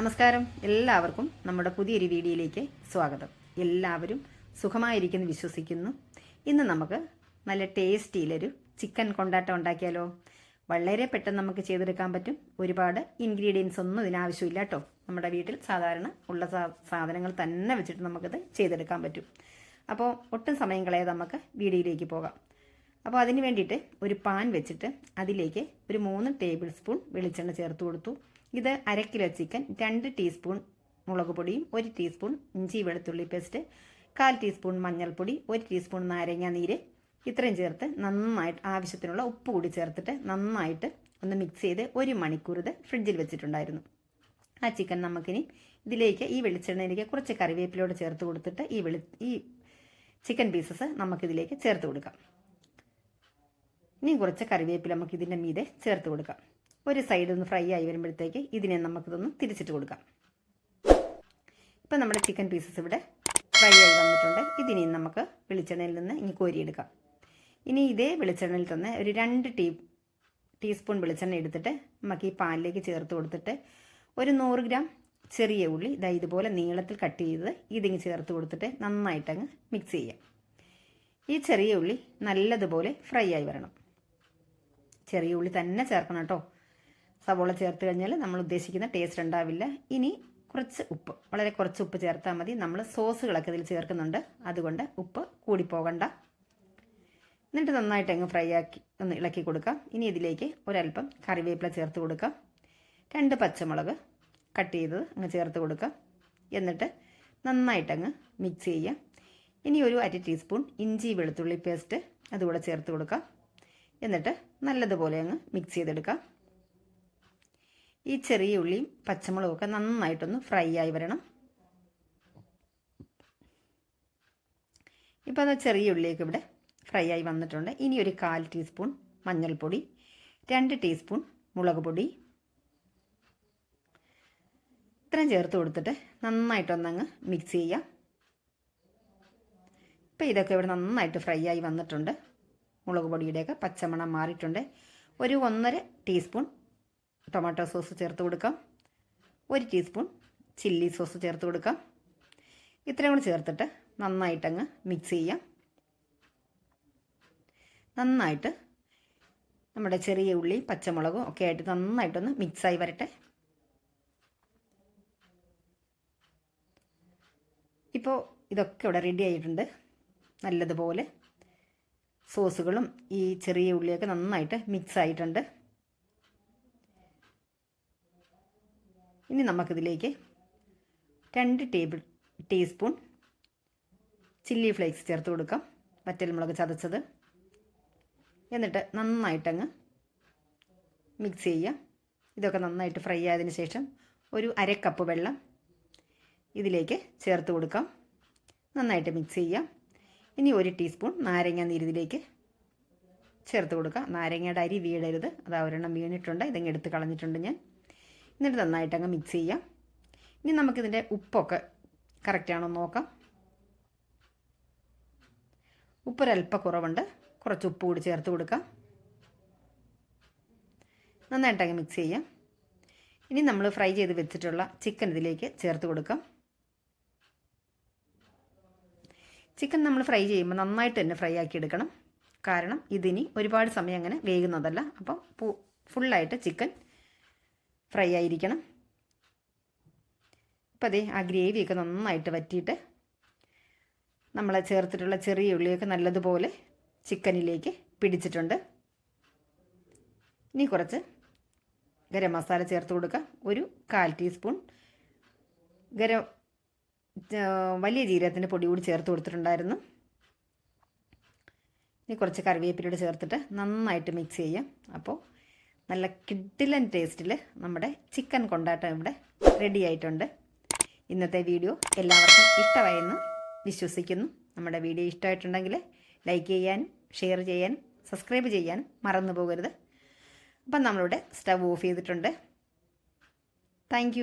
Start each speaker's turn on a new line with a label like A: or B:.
A: നമസ്കാരം. എല്ലാവർക്കും നമ്മുടെ പുതിയൊരു വീഡിയോയിലേക്ക് സ്വാഗതം. എല്ലാവരും സുഖമായിരിക്കുന്നു വിശ്വസിക്കുന്നു. ഇന്ന് നമുക്ക് നല്ല ടേസ്റ്റിയിലൊരു ചിക്കൻ കൊണ്ടാട്ടം ഉണ്ടാക്കിയാലോ? വളരെ പെട്ടെന്ന് നമുക്ക് ചെയ്തെടുക്കാൻ പറ്റും. ഒരുപാട് ഇൻഗ്രീഡിയൻസ് ഒന്നും ഇതിനാവശ്യമില്ല കേട്ടോ. നമ്മുടെ വീട്ടിൽ സാധാരണ ഉള്ള സാധനങ്ങൾ തന്നെ വെച്ചിട്ട് നമുക്കിത് ചെയ്തെടുക്കാൻ പറ്റും. അപ്പോൾ ഒട്ടും സമയം കളയാതെ നമുക്ക് വീഡിയോയിലേക്ക് പോകാം. അപ്പോൾ അതിന് വേണ്ടിയിട്ട് ഒരു പാൻ വെച്ചിട്ട് അതിലേക്ക് ഒരു മൂന്ന് ടേബിൾ സ്പൂൺ വെളിച്ചെണ്ണ ചേർത്ത് കൊടുത്തു. ഇത് അര കിലോ ചിക്കൻ രണ്ട് ടീസ്പൂൺ മുളക് പൊടിയും ഒരു ടീസ്പൂൺ ഇഞ്ചി വെളുത്തുള്ളി പേസ്റ്റ് കാൽ ടീസ്പൂൺ മഞ്ഞൾപ്പൊടി ഒരു ടീസ്പൂൺ നാരങ്ങ നീര്. ഇത്രയും ചേർത്ത് നന്നായിട്ട് ആവശ്യത്തിനുള്ള ഉപ്പ് കൂടി ചേർത്തിട്ട് നന്നായിട്ട് ഒന്ന് മിക്സ് ചെയ്ത് ഒരു മണിക്കൂർ ഇത് ഫ്രിഡ്ജിൽ വെച്ചിട്ടുണ്ടായിരുന്നു. ആ ചിക്കൻ നമുക്കിനി ഇതിലേക്ക് ഈ വെളിച്ചെണ്ണയിലേക്ക് കുറച്ച് കറിവേപ്പിലോട് ചേർത്ത് കൊടുത്തിട്ട് ഈ വെളി ഈ ചിക്കൻ പീസസ് നമുക്കിതിലേക്ക് ചേർത്ത് കൊടുക്കാം. ഇനി കുറച്ച് കറിവേപ്പില നമുക്ക് ഇതിന്റെ മീതെ ചേർത്ത് കൊടുക്കാം. ഒരു സൈഡ് ഒന്ന് ഫ്രൈ ആയി വരുമ്പോഴത്തേക്ക് ഇതിനെ നമുക്കിതൊന്ന് തിരിച്ചിട്ട് കൊടുക്കാം. ഇപ്പം നമ്മുടെ ചിക്കൻ പീസസ് ഇവിടെ ഫ്രൈ ആയി വന്നിട്ടുണ്ട്. ഇതിനെയും നമുക്ക് വെളിച്ചെണ്ണയിൽ നിന്ന് ഇനി കോരിയെടുക്കാം. ഇനി ഇതേ വെളിച്ചെണ്ണയിൽ തന്നെ ഒരു രണ്ട് ടീ ടീസ്പൂൺ വെളിച്ചെണ്ണ എടുത്തിട്ട് നമുക്ക് ഈ പാലിലേക്ക് ചേർത്ത് കൊടുത്തിട്ട് ഒരു നൂറ് ഗ്രാം ചെറിയ ഉള്ളി ഇതാ ഇതുപോലെ നീളത്തിൽ കട്ട് ചെയ്ത് ഇതിങ്ങ് ചേർത്ത് കൊടുത്തിട്ട് നന്നായിട്ടങ്ങ് മിക്സ് ചെയ്യാം. ഈ ചെറിയ ഉള്ളി നല്ലതുപോലെ ഫ്രൈ ആയി വരണം. ചെറിയ ഉള്ളി തന്നെ ചേർക്കണം കേട്ടോ. സവോള ചേർത്ത് കഴിഞ്ഞാൽ നമ്മൾ ഉദ്ദേശിക്കുന്ന ടേസ്റ്റ് ഉണ്ടാവില്ല. ഇനി കുറച്ച് ഉപ്പ്. വളരെ കുറച്ച് ഉപ്പ് ചേർത്താൽ മതി. നമ്മൾ സോസുകളൊക്കെ ഇതിൽ ചേർക്കുന്നുണ്ട്. അതുകൊണ്ട് ഉപ്പ് കൂടിപ്പോകണ്ട എന്നിട്ട് നന്നായിട്ട് അങ്ങ് ഫ്രൈ ആക്കി ഒന്ന് ഇളക്കി കൊടുക്കാം. ഇനി ഇതിലേക്ക് ഒരല്പം കറിവേപ്പില ചേർത്ത് കൊടുക്കാം. രണ്ട് പച്ചമുളക് കട്ട് ചെയ്തത് അങ്ങ് ചേർത്ത് കൊടുക്കാം. എന്നിട്ട് നന്നായിട്ടങ്ങ് മിക്സ് ചെയ്യാം. ഇനി ഒരു അര ടീസ്പൂൺ ഇഞ്ചി വെളുത്തുള്ളി പേസ്റ്റ് അതുകൂടെ ചേർത്ത് കൊടുക്കാം. എന്നിട്ട് നല്ലതുപോലെ അങ്ങ് മിക്സ് ചെയ്തെടുക്കാം. ഈ ചെറിയ ഉള്ളിയും പച്ചമുളകും ഒക്കെ നന്നായിട്ടൊന്ന് ഫ്രൈ ആയി വരണം. ഇപ്പോൾ അത് ചെറിയ ഉള്ളിയൊക്കെ ഇവിടെ ഫ്രൈ ആയി വന്നിട്ടുണ്ട്. ഇനി ഒരു കാൽ ടീസ്പൂൺ മഞ്ഞൾപ്പൊടി രണ്ട് ടീസ്പൂൺ മുളക് പൊടി. ഇത്രയും ചേർത്ത് കൊടുത്തിട്ട് നന്നായിട്ടൊന്നങ്ങ് മിക്സ് ചെയ്യാം. ഇപ്പോൾ ഇതൊക്കെ ഇവിടെ നന്നായിട്ട് ഫ്രൈ ആയി വന്നിട്ടുണ്ട്. മുളക് പൊടിയുടെയൊക്കെ പച്ചമണം മാറിയിട്ടുണ്ട്. ഒരു ഒന്നര ടീസ്പൂൺ ടൊമാറ്റോ സോസ് ചേർത്ത് കൊടുക്കാം. ഒരു ടീസ്പൂൺ ചില്ലി സോസ് ചേർത്ത് കൊടുക്കാം. ഇത്രയും കൂടി ചേർത്തിട്ട് നന്നായിട്ടങ്ങ് മിക്സ് ചെയ്യാം. നന്നായിട്ട് നമ്മുടെ ചെറിയ ഉള്ളി പച്ചമുളകും ഒക്കെ ആയിട്ട് നന്നായിട്ടൊന്ന് മിക്സായി വരട്ടെ. ഇപ്പോൾ ഇതൊക്കെ ഇവിടെ റെഡി ആയിട്ടുണ്ട്. നല്ലതുപോലെ സോസുകളും ഈ ചെറിയ ഉള്ളിയൊക്കെ നന്നായിട്ട് മിക്സ് ആയിട്ടുണ്ട്. ഇനി നമുക്കിതിലേക്ക് രണ്ട് ടേബിൾ ടീസ്പൂൺ ചില്ലി ഫ്ലേക്സ് ചേർത്ത് കൊടുക്കാം. വറ്റൽമുളക് ചതച്ചത്. എന്നിട്ട് നന്നായിട്ടങ്ങ് മിക്സ് ചെയ്യുക. ഇതൊക്കെ നന്നായിട്ട് ഫ്രൈ ആയതിന് ശേഷം ഒരു അര കപ്പ് വെള്ളം ഇതിലേക്ക് ചേർത്ത് കൊടുക്കാം. നന്നായിട്ട് മിക്സ് ചെയ്യാം ഇനി ഒരു ടീസ്പൂൺ നാരങ്ങ നീരിതിലേക്ക് ചേർത്ത് കൊടുക്കാം നാരങ്ങയുടെ അരി വീടരുത് അതാ ഒരെണ്ണം വീണിട്ടുണ്ട്. ഇതങ്ങ് എടുത്ത് കളഞ്ഞിട്ടുണ്ട് ഞാൻ. എന്നിട്ട് നന്നായിട്ട് അങ്ങ് മിക്സ് ചെയ്യാം. ഇനി നമുക്കിതിന്റെ ഉപ്പൊക്കെ കറക്റ്റാണോ നോക്കാം. ഉപ്പൊരല്പം കുറവുണ്ട് കുറച്ച് ഉപ്പ് കൂടി ചേർത്ത് കൊടുക്കാം. നന്നായിട്ട് അങ്ങ് മിക്സ് ചെയ്യാം. ഇനി നമ്മൾ ഫ്രൈ ചെയ്ത് വെച്ചിട്ടുള്ള ചിക്കൻ ഇതിലേക്ക് ചേർത്ത് കൊടുക്കാം. ചിക്കൻ നമ്മൾ ഫ്രൈ ചെയ്യുമ്പോൾ നന്നായിട്ട് തന്നെ ഫ്രൈ ആക്കി എടുക്കണം. കാരണം ഇതിനി ഒരുപാട് സമയം അങ്ങനെ വേകുന്നതല്ല. അപ്പോൾ ഫുള്ളായിട്ട് ചിക്കൻ ഫ്രൈ ആയിരിക്കണം. അപ്പോൾ അതേ ആ ഗ്രേവിയൊക്കെ നന്നായിട്ട് വറ്റിയിട്ട് നമ്മൾ ചേർത്തിട്ടുള്ള ചെറിയ ഉള്ളിയൊക്കെ നല്ലതുപോലെ ചിക്കനിലേക്ക് പിടിച്ചിട്ടുണ്ട്. ഇനി കുറച്ച് ഗരം മസാല ചേർത്ത് കൊടുക്കുക ഒരു കാൽ ടീസ്പൂൺ ഗരം വലിയ ജീരകത്തിന്റെ പൊടി കൂടി ചേർത്ത് കൊടുത്തിട്ടുണ്ടായിരുന്നു. ഇനി കുറച്ച് കറിവേപ്പിലൂടെ ചേർത്തിട്ട് നന്നായിട്ട് മിക്സ് ചെയ്യാം. അപ്പോൾ നല്ല കിഡിലൻ ടേസ്റ്റിൽ നമ്മുടെ ചിക്കൻ കൊണ്ടാട്ടം ഇവിടെ റെഡി ആയിട്ടുണ്ട്. ഇന്നത്തെ വീഡിയോ എല്ലാവർക്കും ഇഷ്ടമായെന്ന് വിശ്വസിക്കുന്നു. നമ്മുടെ വീഡിയോ ഇഷ്ടമായിട്ടുണ്ടെങ്കിൽ ലൈക്ക് ചെയ്യാനും ഷെയർ ചെയ്യാനും സബ്സ്ക്രൈബ് ചെയ്യാനും മറന്നു പോകരുത്. അപ്പം നമ്മളിവിടെ സ്റ്റവ് ഓഫ് ചെയ്തിട്ടുണ്ട്. താങ്ക്